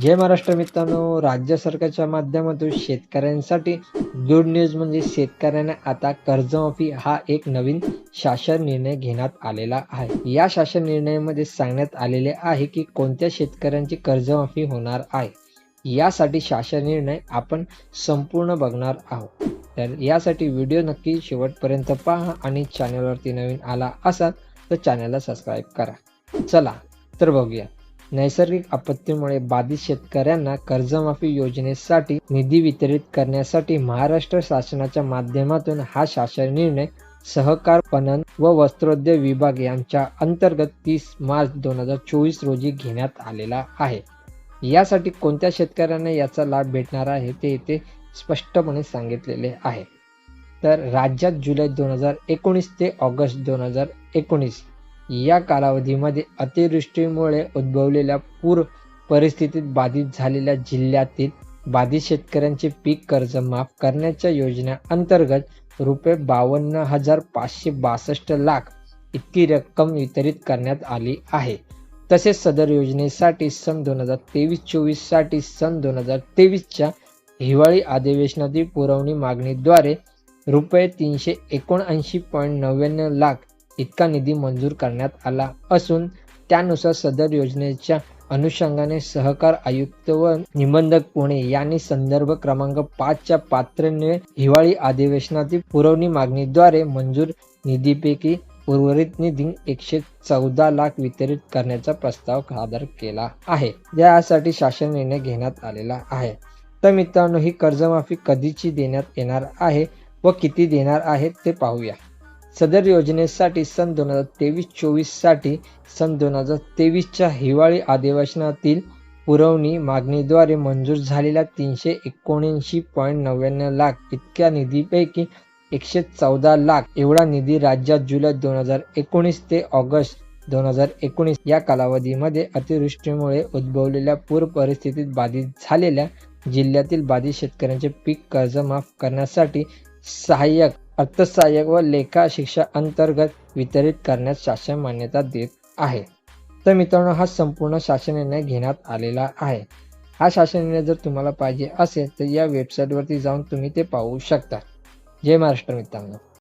जय महाराष्ट्र मित्रांनो. राज्य सरकारच्या माध्यमातून शेतकऱ्यांसाठी गुड न्यूज म्हणजे शेतकऱ्यांना आता कर्जमाफी हा एक नवीन शासन निर्णय घेण्यात आलेला आहे. या शासन निर्णयामध्ये सांगण्यात आलेले आहे की कोणत्या शेतकऱ्यांची कर्जमाफी होणार आहे? यासाठी शासन निर्णय आपण संपूर्ण बघणार आहोत. तर यासाठी व्हिडिओ नक्की शेवटपर्यंत पहा आणि चॅनलवरती नवीन आला असाल तर चॅनलला सबस्क्राईब करा. चला तर बघूया. नैसर्गिक आपत्तीमुळे बाधित शेतकऱ्यांना कर्जमाफी योजनेसाठी निधी वितरित करण्यासाठी महाराष्ट्र शासनाच्या माध्यमातून हा शासन निर्णय सहकार पणन व वस्त्रोद्योग विभाग यांच्या अंतर्गत तीस मार्च दोन हजार चोवीस रोजी घेण्यात आलेला आहे. यासाठी कोणत्या शेतकऱ्यांना याचा लाभ भेटणार आहे ते येथे स्पष्टपणे सांगितलेले आहे. तर राज्यात जुलै दोन हजार एकोणीस ते ऑगस्ट दोन हजार एकोणीस या कालावधीमध्ये अतिवृष्टीमुळे उद्भवलेल्या पूर परिस्थितीत बाधित झालेल्या जिल्ह्यातील बाधित शेतकऱ्यांचे पीक कर्ज माफ करण्याच्या योजना अंतर्गत रुपये बावन्न हजार पाचशे बासष्ट लाख इतकी रक्कम वितरित करण्यात आली आहे. तसेच सदर योजनेसाठी सन दोन हजार तेवीस चोवीससाठी सन दोन हजार तेवीसच्या हिवाळी अधिवेशनातील पुरवणी मागणीद्वारे रुपये तीनशे एकोणऐंशी पॉईंट नव्याण्णव लाख इतका निधी मंजूर करण्यात आला असून त्यानुसार सदर योजनेच्या अनुषंगाने सहकार आयुक्त व निबंधक पुणे यांनी संदर्भ क्रमांक पाचच्या पात्रने हिवाळी अधिवेशनातील पुरवणी मागणीद्वारे मंजूर निधीपैकी उर्वरित निधी एकशे चौदा लाख वितरित करण्याचा प्रस्ताव सादर केला आहे. यासाठी शासन निर्णय घेण्यात आलेला आहे. तर मित्रांनो ही कर्जमाफी कधीची देण्यात येणार आहे व किती देणार आहे ते पाहूया. सदर योजनेसाठी सन दोन हजार तेवीस चोवीससाठी सन दोन हजार तेवीसच्या हिवाळी अधिवेशनातील पुरवणी मागणीद्वारे मंजूर झालेल्या तीनशे एकोणऐंशी पॉईंट नव्याण्णव लाख इतक्या निधीपैकी एकशे चौदा लाख एवढा निधी राज्यात जुलै दोन हजार एकोणीस ते ऑगस्ट दोन हजार एकोणीस या कालावधीमध्ये अतिवृष्टीमुळे उद्भवलेल्या पूर परिस्थितीत बाधित झालेल्या जिल्ह्यातील बाधित शेतकऱ्यांचे पीक कर्ज माफ करण्यासाठी सहाय्यक अर्थसहाय्यक व लेखा शिक्षा अंतर्गत वितरित करण्यास शासन मान्यता देत आहे. तर मित्रांनो हा संपूर्ण शासन निर्णय घेण्यात आलेला आहे. हा शासन निर्णय जर तुम्हाला पाहिजे असेल तर या वेबसाईटवरती जाऊन तुम्ही ते पाहू शकता. जय महाराष्ट्र मित्रांनो.